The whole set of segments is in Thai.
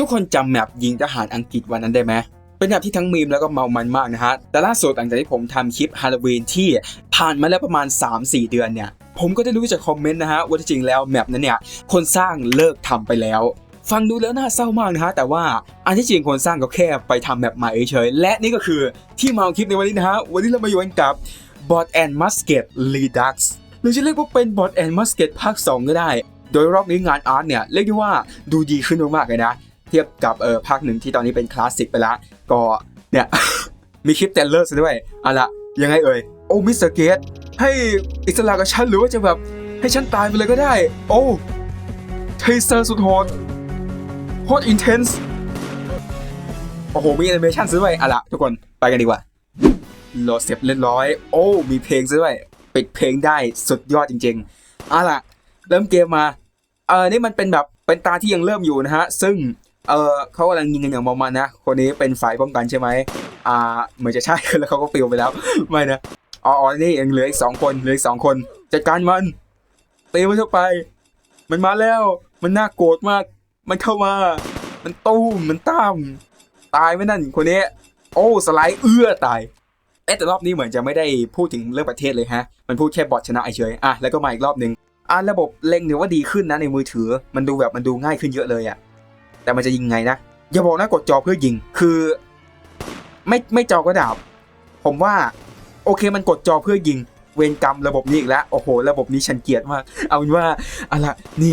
ทุกคนจำแมปยิงทหารอังกฤษวันนั้นได้ไหมเป็นแมปที่ทั้งมีมแล้วก็เมามันมากนะฮะ แต่ล่าสุดหลังจากที่ผมทำคลิปฮาโลวีนที่ผ่านมาแล้วประมาณ 3-4 เดือนเนี่ย ผมก็ได้รู้จากคอมเมนต์นะฮะ ว่าที่จริงแล้วแมปนั้นเนี่ย คนสร้างเลิกทำไปแล้ว ฟังดูแล้วน่าเศร้ามากนะฮะ แต่ว่าอันที่จริงคนสร้างก็แค่ไปทำแมปใหม่เฉย และนี่ก็คือที่มาของคลิปในวันนี้นะฮะ วันนี้เรามาอยู่กันกับ Bot and Musket Redux หรือจะเรียกว่าเป็น Bot and Musket ภาค 2 ก็ได้ โดยรอบนี้งานอาร์ตเนี่ยเรียกได้ว่าดูดีขึ้นมากๆเลยนะ ทียบกับเออภาคหนึ่งที่ตอนนี้เป็นคลาสสิกไปแล้วก็เนี่ยมีคลิปเตลเลอร์ซะด้วยเอาละยังไงเอ่ยโอ้มิสเตอร์เกตให้อิสระกับฉันหรือว่าจะแบบให้ฉันตายไปเลยก็ได้ โอ้เทเซอร์สุดโหดโคตรอินเทนส์โอ้โห มีแอนิเมชันซะด้วยเอาละทุกคนไปกันดีกว่าโหลดเสร็จเรียบร้อย โอ้ มีเพลงซะด้วยปิดเพลงได้สุดยอดจริงๆเอาล่ะเริ่มเกมมาเออนี่มันเป็นแบบเป็นตาที่ยังเริ่มอยู่นะฮะ ซึ่ง เออเขากำลังยิงกันอย่างมามันนะคนนี้เป็นฝ่ายป้องกันใช่ไหมอ่าเหมือนจะใช่แล้วเขาก็ปิวไปแล้วไม่นะอ๋ออนี่ยังเหลืออีกสองคนเหลืออีกสองคนจัดการมันตีมันเข้าไป มันมาแล้ว มันน่าโกรธมาก มันเข้ามา มันตู้มมันตามตายไหมนั่นคนนี้ โอ้สไลด์เอื้อตายเอ๊ะแต่รอบนี้เหมือนจะไม่ได้พูดถึงเรื่องประเทศเลยฮะ มันพูดแค่บอทชนะเฉยๆอะแล้วก็มาอีกรอบหนึ่งอะระบบเล็งเนี่ยว่าดีขึ้นนะในมือถือ มันดูแบบมันดูง่ายขึ้นเยอะเลยอะ แต่มันจะยิงไงนะอย่าบอกนะกดจอเพื่อยิงคือ ไม่ไม่จอก็ดาบ ผมว่า โอเคมันกดจอเพื่อยิง เวรกรรมระบบนี้อีกแล้วโอ้โห ระบบนี้ฉันเกลียดมากเอาเป็นว่าอาละนี่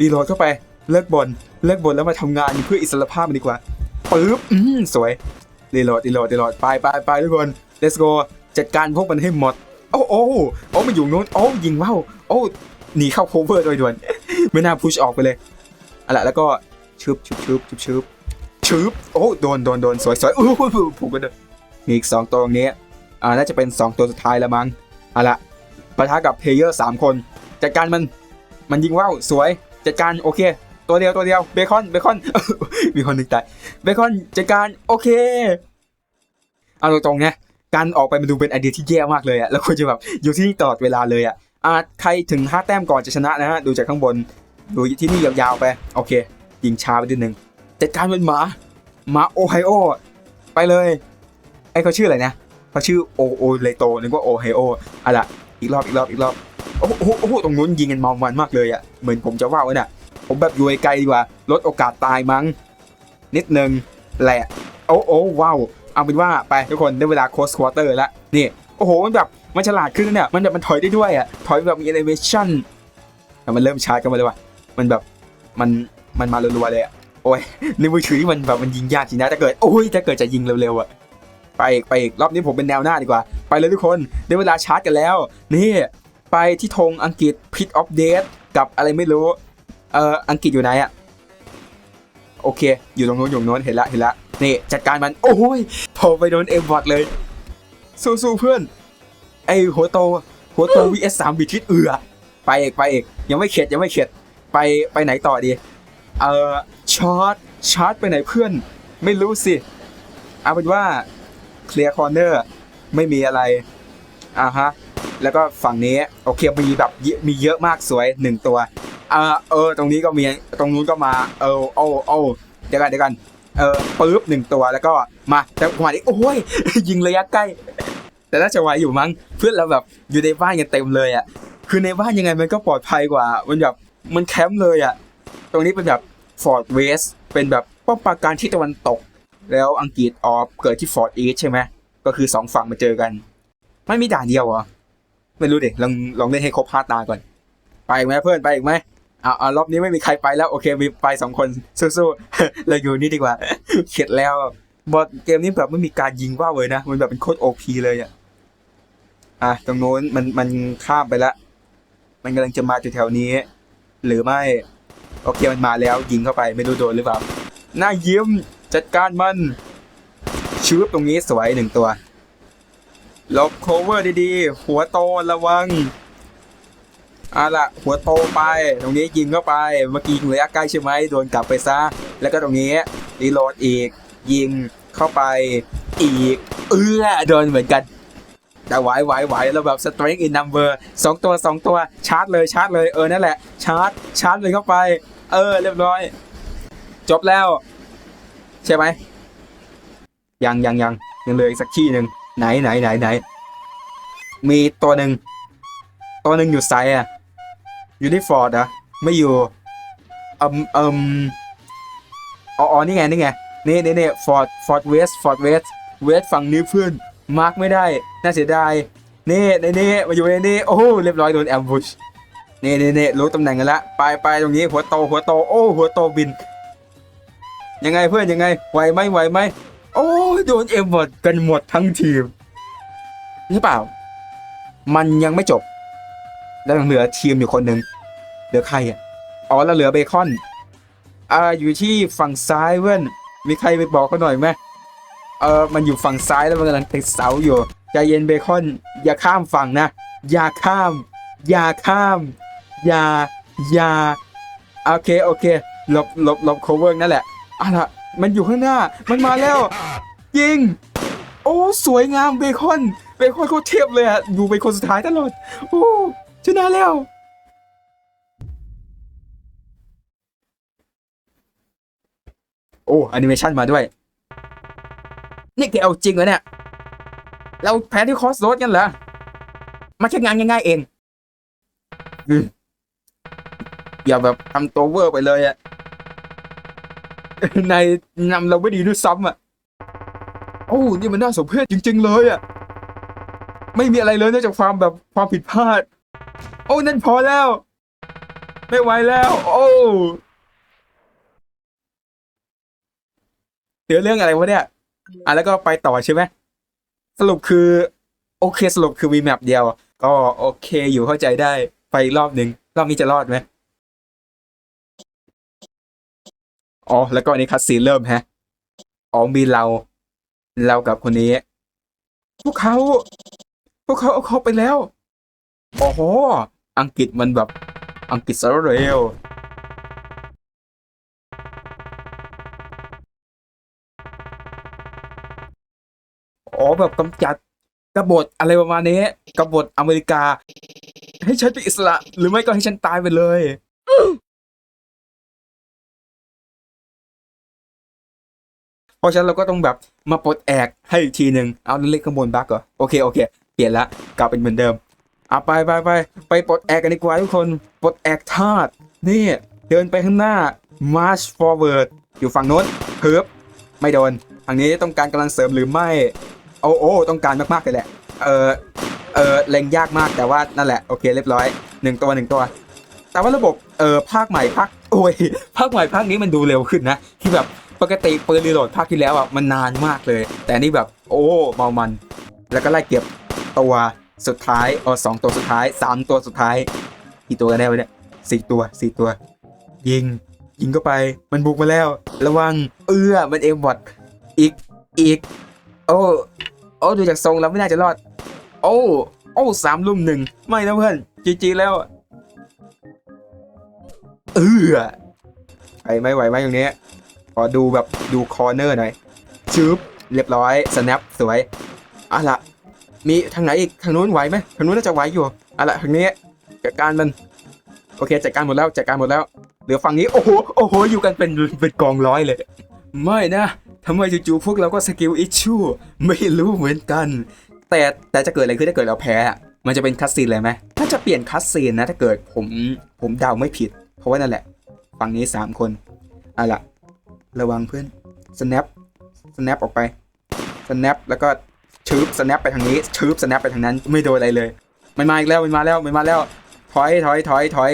รีโหลดเข้าไปเลิกบนเลิกบนแล้วมาทำงานเพื่ออิสรภาพมันดีกว่าปึ๊บอืมสวยรีโหลดรีโหลดรีโหลดไปไปไปทุกคน let's go จัดการพวกมันให้หมดโอ้โอ้โอ้มันอยู่นู้นโอ้ยิงว่าวโอ้หนีเข้าโคเวอร์โดยด่วนไม่น่าพุชออกไปเลยอาละแล้วก็ ชึบชึบชึบชึบชึบชึบโอ้โดนโดนโดนสวยสวยอู้หูผูกกันเลยมีอีกสองตัวตรงนี้อ่าน่าจะเป็นสองตัวสุดท้ายล้วมั้งเอาละปะทะกับเพลเยอร์สามคนจัดการมันมันยิงว่าวสวยจัดการโอเค ตัวเดียวตัวเดียวเบคอนเบคอนมีคนหนึ่งตายเบคอนจัดการโอเคเอาตรงๆเนี่ยการออกไปมันดูเป็นไอเดียที่แย่มากเลยอะแล้วควรจะแบบอยู่ที่นี่ตลอดเวลาเลยอะอะใครถึง 5 แต้มก่อนจะชนะนะฮะ ดูจากข้างบน ดูที่นี่ยาวๆไป โอเค ยิงช้าไปนิดนึงจัดการเป็นหมาหมาโอไฮโอ ไปเลยไอ้เขาชื่ออะไรนะเขาชื่อโอโอเลโตนึกว่าโอไฮโออะล่ะอีกรอบอีกรอบอีกรอบโอ้โหโอ้โหตรงนู้นยิงกันมามันมากเลยอะเหมือนผมจะว่าวไว้น่ะ ผมแบบอยู่ไกลดีกว่าลดโอกาสตายมั้ง นิดนึงแหละ โอ้โอ้ว้าวเอาเป็นว่าไปทุกคนได้เวลาโคสควอเตอร์แล้วนี่โอ้โหมันแบบมันฉลาดขึ้นเนี่ยมันแบบมันถอยได้ด้วยอะถอยแบบมีแอนิเมชั่นแต่มันเริ่มชาร์จกันมาเลยว่ะมันแบบมัน มันมารัวๆเลยอะโอ้ยในมือถือนี่มันแบบมันยิงยากจริงนะถ้าเกิดโอ้ยถ้าเกิดจะยิงเร็วๆอะไปอีกไปอีกรอบนี้ผมเป็นแนวหน้าดีกว่า ไปเลยทุกคนได้เวลาชาร์จกันแล้ว นี่ ไปที่ธงอังกฤษ Pit of Death กับอะไรไม่รู้ เอ่ออังกฤษอยู่ไหนอะโอเค อยู่ตรงนู้นอยู่ตรงนู้นเห็นละเห็นละนี่จัดการมันโอ้ยโผไปโดนเอ็มบอดเลยสู้ๆเพื่อนไอหัวโตหัวโต vs 3บิทิตเอือไปเอกไปเอกยังไม่เข็ดยังไม่เข็ดไปไปไหนต่อดี เออชาร์จชาร์จไปไหนเพื่อน ไม่รู้สิ เอาเป็นว่าเคลียร์คอร์เนอร์ไม่มีอะไร อ่าฮะ แล้วก็ฝั่งนี้ โอเคมีแบบมีเยอะมากสวยหนึ่งตัวเออเออ ตรงนี้ก็มี ตรงนู้นก็มา เออโอ้โอ้เดี๋ยวกันเดี๋ยวกัน เออปึ๊บหนึ่งตัวแล้วก็มาแต่ขวานี้โอ้ยยิงระยะใกล้ แต่น่าจะไหวอยู่มั้ง เพื่อนเราแบบอยู่ในบ้านกันเต็มเลยอะ คือในบ้านยังไงมันก็ปลอดภัยกว่า มันแบบมันแคมป์เลยอะ ตรงนี้เป็นแบบ ฟอร์ดเวสเป็นแบบป้อมปราการที่ตะวันตก แล้วอังกฤษออฟเกิดที่ฟอร์ดอีสใช่ไหมก็คือสองฝั่งมาเจอกัน ไม่มีด่านเดียวเหรอ ไม่รู้เด็ลองลองเล่นให้ครบห้าตาก่อน ไปอีกไหมเพื่อนไปอีกไหมอ่ารอบนี้ไม่มีใครไปแล้ว โอเคมีไปสองคนสู้ๆเราอยู่นี่ดีกว่าเข็ดแล้วบอดเกมนี้แบบไม่มีการยิงว่าเลยนะ มันแบบเป็นโคตรโอพีเลยอะอะตรงโน้นมันมันข้ามไปละ มันกำลังจะมาแถวๆนี้ หรือไม่ โอเคมันมาแล้วยิงเข้าไปไม่รู้โดนหรือเปล่าหน้ายิ้มจัดการมันชืบตรงนี้สวยหนึ่งตัวลบโคเวอร์ดีๆ หัวโตระวังเอาล่ะหัวโตไปตรงนี้ยิงเข้าไปเมื่อกี้ยิงระยะใกล้ใช่ไหมโดนกลับไปซะ แล้วก็ตรงนี้รีโหลดอีก ยิงเข้าไปอีก เอื้อโดนเหมือนกันแต่ไหวไหวไหวแล้วแบบ strength in number สองตัวสองตัวชาร์จเลยชาร์จเลยเออนั่นแหละชาร์จชาร์จเลยเข้าไป เออ เรียบร้อย จบแล้ว ใช่ไหม ยังยังยังยังเหลยอีกสักที่หนึ่งไหนไหนไหนไหน มีตัวหนึ่ง ตัวหนึ่งอยู่ไซด์อะอยู่ที่ฟอร์ดอะไม่อยู่อืมอืมอ๋ออ๋อนี่ไง นี่ไง นี่นี่นี่ฟอร์ด ฟอร์ดเวส ฟอร์ดเวส เวสฝั่งนี้เพื่อน มาร์กไม่ได้ น่าเสียดาย นี่นี่นี่มาอยู่ในนี่ โอ้โห เรียบร้อยโดนแอมบูช นี่นี่นี่รู้ตำแหน่งกันละไปไปตรงนี้หัวโตหัวโตโอ้หัวโตบิน ยังไงเพื่อนยังไงไหวไหมไหวไหมโอ้โดนเอ็มหมดกันหมดทั้งทีมหรือเปล่า มันยังไม่จบ แล้วยังเหลือทีมอยู่คนหนึ่งเหลือใครอะอ๋อแล้วเหลือเบคอนอ่าอยู่ที่ฝั่งซ้ายเว้นมีใครไปบอกเขาหน่อยไหมเออมันอยู่ฝั่งซ้ายแล้วมันกำลังติดเสาอยู่ใจเย็นเบคอน อย่าข้ามฝั่งนะ อย่าข้าม อย่าข้าม อย่าอย่าโอเคโอเคหลบหลบหลบ cover นั่นแหละอะล่ะมันอยู่ข้างหน้ามันมาแล้ว ยิง โอ้สวยงามเบคอนเบคอนโคตรเทียบเลยอะอยู่เป็นคนสุดท้ายตลอดโอ้ชนะแล้วโอ้แอนิเมชันมาด้วย นี่แกเอาจริงเหรอเนี่ย เราแพ้ที่คอสโรดกันเหรอมาแค่งานง่ายๆเอง อย่าแบบทำตัวเวอร์ไปเลยอะในนำเราไม่ดีด้วยซ้ำอะโอ้นี่มันน่าสมเพชจริง ๆ เลยอะไม่มีอะไรเลยนอกจากความแบบความผิดพลาด โอ้นั่นพอแล้ว ไม่ไหวแล้ว โอ้เดี๋ยวเรื่องอะไรวะเนี่ยอะแล้วก็ไปต่อใช่ไหมสรุปคือ โอเคสรุปคือมีแมปเดียว ก็โอเคอยู่เข้าใจได้ไปอีกรอบหนึ่งรอบนี้จะรอดไหม อ๋อ แล้วก็อันนี้คัดซีนเริ่มฮะ อ๋อมีเรา เรากับคนนี้ พวกเขา พวกเขาเอาเขาไปแล้ว โอ้โห อังกฤษมันแบบ อังกฤษซะเร็วอ๋อแบบกำจัดกบฏอะไรประมาณนี้กบฏอเมริกา ให้ฉันเป็นอิสระ หรือไม่ก็ให้ฉันตายไปเลย เพราะฉะนั้นเราก็ต้องแบบมาปลดแอกให้อีกทีหนึ่งเอาเล็กข้างบนบั๊กเหรอโอเคโอเค เปลี่ยนละกลับเป็นเหมือนเดิมเอาไปไปไปไปปลดแอกกันดีกว่าทุกคนปลดแอกธาตุนี่เดินไปข้างหน้า march forward อยู่ฝั่งโน้นเพิบไม่โดนทางนี้ต้องการกำลังเสริมหรือไม่โอ้โอ้ต้องการมากๆเลยแหละเออเออเล็งยากมากแต่ว่านั่นแหละโอเคเรียบร้อยหนึ่งตัวหนึ่งตัว แต่ว่าระบบเออภาคใหม่ภาคโอ้ยภาคใหม่ภาคนี้มันดูเร็วขึ้นนะที่แบบ ปกติปืนรีโหลดภาคที่แล้วอะมันนานมากเลย แต่นี่แบบโอ้เมามัน แล้วก็ไล่เก็บตัวสุดท้ายเออสองตัวสุดท้ายสามตัวสุดท้ายกี่ตัวกันแน่วะเนี่ยสี่ตัวสี่ตัว ยิง ยิงเข้าไปมันบุกมาแล้ว ระวังเอื้อมันเอ็มบอดอีกอีก โอ้โอ้ดูจากทรงแล้วไม่น่าจะรอด โอ้โอ้สามลุ่มหนึ่งไม่นะเพื่อนจีจีแล้วเอื้อไปไม่ไหวไหมตรงนี้ ขอดูแบบดูคอร์เนอร์หน่อยชืบเรียบร้อย snap สวยอะละมีทางไหนอีกทางนู้นไหวไหมทางนู้นน่าจะไหวอยู่อะละทางนี้จัดการมันโอเคจัดการหมดแล้วจัดการหมดแล้วเหลือฝั่งนี้โอ้โหโอ้โหอยู่กันเป็นเป็นกองร้อยเลย ไม่นะทำไมจู่ๆพวกเราก็สกิลอิชชูไม่รู้เหมือนกัน แต่แต่จะเกิดอะไรขึ้นถ้าเกิดเราแพ้มันจะเป็นคัสซีนเลยไหมถ้าจะเปลี่ยนคัสซีนนะถ้าเกิดผมผมเดาไม่ผิด เพราะว่านั่นแหละ ฝั่งนี้สามคนอะล่ะ ระวังเพื่อน snap snap ออกไป snap แล้วก็ชืบ snap ไปทางนี้ชืบ snap ไปทางนั้น ไม่โดนอะไรเลย มันมาอีกแล้ว มันมาแล้ว มันมาแล้ว ถอย ถอย ถอย ถอย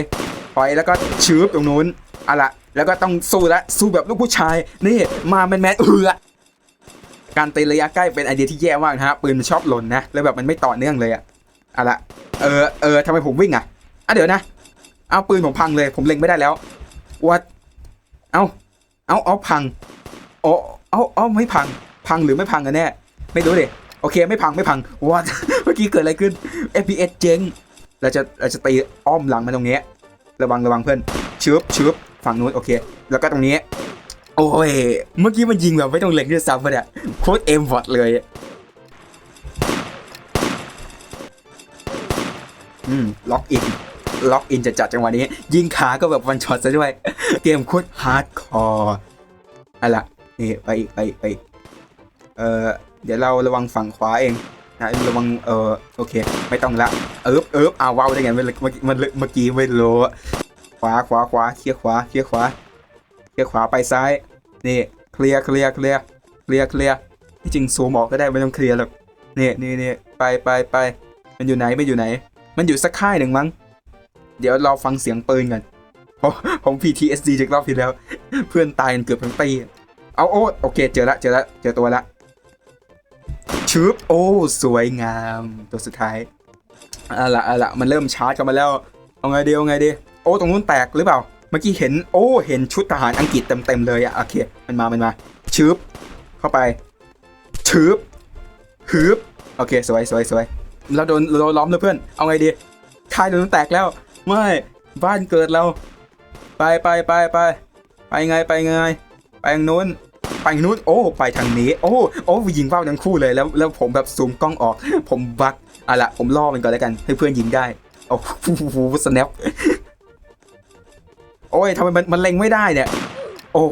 ถอย แล้วก็ชืบตรงนู้นอะละ แล้วก็ต้องสู้ละ สู้แบบลูกผู้ชาย นี่ มาแมนแมนเอือการตีระยะใกล้เป็นไอเดียที่แย่มากนะฮะ ปืนมันชอบหล่นนะ แล้วแบบมันไม่ต่อเนื่องเลยอะอะละ เออ เออทำไมผมวิ่งอะอะเดี๋ยวนะ เอาปืนผมพังเลย ผมเล็งไม่ได้แล้ววัดเอา เอาเอาพังโอ้เอาเอาไม่พัง พังหรือไม่พังกันแน่ ไม่รู้ดิโอเคไม่พังไม่พังวัดเมื่อกี้เกิดอะไรขึ้น FPS เจ๊งเราจะเราจะตีอ้อมหลังมาตรงนี้ระวังระวังเพื่อนชืบชืบฝั่งนู้นโอเค แล้วก็ตรงนี้ โอ้ยเมื่อกี้มันยิงแบบไม่ต้องเล็งด้วยซ้ำเนี่ยโคตรเอ็มวอดเลยอืมล็อกอินล็อกอินจะจัดจังหวะนี้ ยิงขาก็แบบวันช็อตซะด้วย เกมโคตรฮาร์ดคอร์อะไรล่ะนี่ไปไปไปเออเดี๋ยวเราระวังฝั่งขวาเองนะระวังเออโอเค ไม่ต้องละเอิบเอิบอ้าวว้าวได้ไงเมื่อเมื่อกี้มันเมื่อกี้ไม่รู้ขวาขวาขวาเคลียร์ขวาเคลียร์ขวาเคลียร์ขวาไปซ้ายนี่เคลียร์เคลียร์เคลียร์เคลียร์เคลียร์ที่จริงซูมออกก็ได้ไม่ต้องเคลียร์หรอกนี่นี่นี่ไปไปไปมันอยู่ไหนไม่อยู่ไหน มันอยู่สักค่ายหนึ่งมั้ง เดี๋ยวเราฟังเสียงปืนกัน เพราะผม PTSD จากรอบที่แล้ว เพื่อนตายกันเกือบทั้งปีเอาโอ้โอเค เจอละเจอละเจอตัวละชืบโอ้สวยงามตัวสุดท้ายอาละอาละมันเริ่มชาร์จกันมาแล้ว เอาไงดีเอาไงดีโอ้ตรงนู้นแตกหรือเปล่า เมื่อกี้เห็นโอ้เห็นชุดทหารอังกฤษเต็มๆเลยอะโอเคมันมามันมาชืบเข้าไปชืบฮึบโอเคสวยสวยสวยเราโดนเราล้อมแล้วเพื่อน เอาไงดีค่ายโดนแตกแล้ว ไม่บ้านเกิดเรา ไปไปไปไปไปไงไปไงไปทางนู้นไปทางนู้นโอ้ไปทางนี้ โอ้โอ้ยิงเป้าทั้งคู่เลยแล้วแล้วผมแบบซูมกล้องออก ผมบักอะละผมล่อมันก่อนแล้วกัน ให้เพื่อนยิงได้โอ้โหสแนปโอ้ยทำไมมันมันเล็งไม่ได้เนี่ยโอ้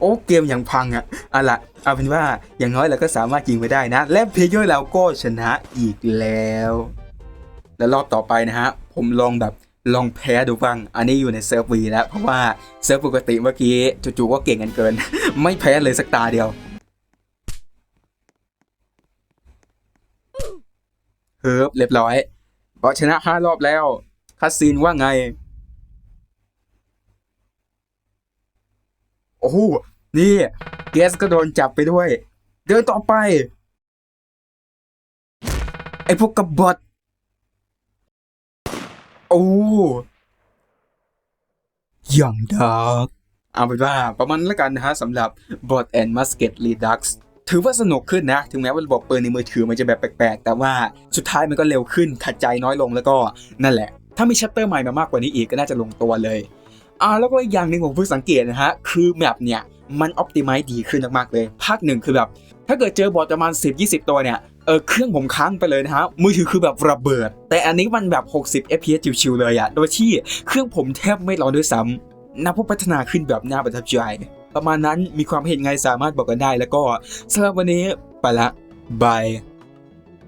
โอ้เกมอย่างพังอะอะละเอาเป็นว่าอย่างน้อยเราก็สามารถยิงไปได้นะ และเพลเยอร์เราก็ชนะอีกแล้ว แล้วรอบต่อไปนะฮะ ผมลองแบบ ลองแพ้ดูบ้าง อันนี้อยู่ในเซิร์ฟวีแล้ว เพราะว่าเซิร์ฟปกติเมื่อกี้จู่ๆก็เก่งกันเกิน ไม่แพ้เลยสักตาเดียว เฮิร์บเรียบร้อยเพราะชนะห้ารอบแล้ว คัสซีนว่าไง โอ้โห นี่ เกสก็โดนจับไปด้วย เดินต่อไป ไอพวกกบฏ โอ้อย่างดาร์กเอาเป็นว่าประมาณนั้นแล้วกันนะฮะสำหรับ Bot and Musket Redux ถือว่าสนุกขึ้นนะ ถึงแม้ว่าระบบปืนในมือถือมันจะแบบแปลกๆ แต่ว่าสุดท้ายมันก็เร็วขึ้นขัดใจน้อยลงแล้วก็นั่นแหละ ถ้ามีชัตเตอร์ใหม่มามากกว่านี้อีกก็น่าจะลงตัวเลยอ่าแล้วก็อีกอย่างหนึ่งผมเพิ่งสังเกตนะฮะ คือแมปเนี่ย มันอ p ติ m i z e ดีขึ้นมากๆเลย ภาคหนึ่งคือแบบ ถ้าเกิดเจอบอทประมาณ 10-20 ตัวเนี่ย เออเครื่องผมค้างไปเลยนะฮะมือถือคือแบบระเบิด แต่อันนี้มันแบบ 60 fps ชิวๆเลยอะโดยที่เครื่องผมแทบไม่ร้อนด้วยซ้ำนับว่าพัฒนาขึ้นแบบน่าประทับใจประมาณนั้นมีความเห็นไงสามารถบอกกันได้แล้วก็สำหรับวันนี้ไปละบาย